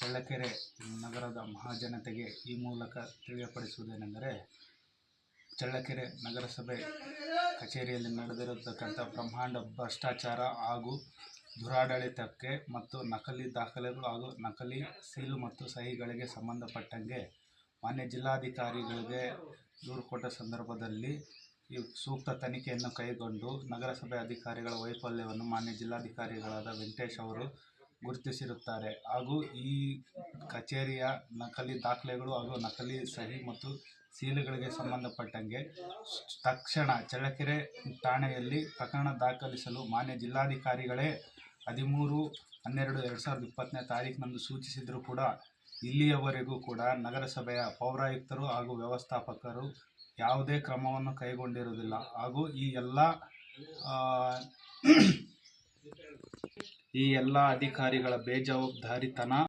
ಚಳ್ಳಕೆರೆ ನಗರದ ಮಹಾಜನತೆಗೆ ಈ ಮೂಲಕ ತಿಳಿಯಪಡಿಸುವುದೇನೆಂದರೆ, ಚಳ್ಳಕೆರೆ ನಗರಸಭೆ ಕಚೇರಿಯಲ್ಲಿ ನಡೆದಿರತಕ್ಕಂಥ ಬ್ರಹ್ಮಾಂಡ ಭ್ರಷ್ಟಾಚಾರ ಹಾಗೂ ದುರಾಡಳಿತಕ್ಕೆ ಮತ್ತು ನಕಲಿ ದಾಖಲೆಗಳು ಹಾಗೂ ನಕಲಿ ಸೀಲು ಮತ್ತು ಸಹಿಗಳಿಗೆ ಸಂಬಂಧಪಟ್ಟಂಗೆ ಮಾನ್ಯ ಜಿಲ್ಲಾಧಿಕಾರಿಗಳಿಗೆ ದೂರು ಕೊಟ್ಟ ಸಂದರ್ಭದಲ್ಲಿ ಈ ಸೂಕ್ತ ತನಿಖೆಯನ್ನು ಕೈಗೊಂಡು ನಗರಸಭೆ ಅಧಿಕಾರಿಗಳ ವೈಫಲ್ಯವನ್ನು ಮಾನ್ಯ ಜಿಲ್ಲಾಧಿಕಾರಿಗಳಾದ ವೆಂಕಟೇಶ್ ಅವರು ಗುರುತಿಸಿರುತ್ತಾರೆ. ಹಾಗೂ ಈ ಕಚೇರಿಯ ನಕಲಿ ದಾಖಲೆಗಳು ಹಾಗೂ ನಕಲಿ ಸಹಿ ಮತ್ತು ಸೀಲುಗಳಿಗೆ ಸಂಬಂಧಪಟ್ಟಂಗೆ ತಕ್ಷಣ ಚಳ್ಳಕೆರೆ ಠಾಣೆಯಲ್ಲಿ ಪ್ರಕರಣ ದಾಖಲಿಸಲು ಮಾನ್ಯ ಜಿಲ್ಲಾಧಿಕಾರಿಗಳೇ ಹದಿಮೂರು ಹನ್ನೆರಡು ಎರಡು ಸಾವಿರದ ಇಪ್ಪತ್ತನೇ ತಾರೀಕಿನಂದು ಸೂಚಿಸಿದರೂ ಕೂಡ ಇಲ್ಲಿಯವರೆಗೂ ಕೂಡ ನಗರಸಭೆಯ ಪೌರಾಯುಕ್ತರು ಹಾಗೂ ವ್ಯವಸ್ಥಾಪಕರು ಯಾವುದೇ ಕ್ರಮವನ್ನು ಕೈಗೊಂಡಿರುವುದಿಲ್ಲ. ಹಾಗೂ ಈ ಎಲ್ಲ ಈ ಎಲ್ಲ ಅಧಿಕಾರಿಗಳ ಬೇಜವಾಬ್ದಾರಿತನ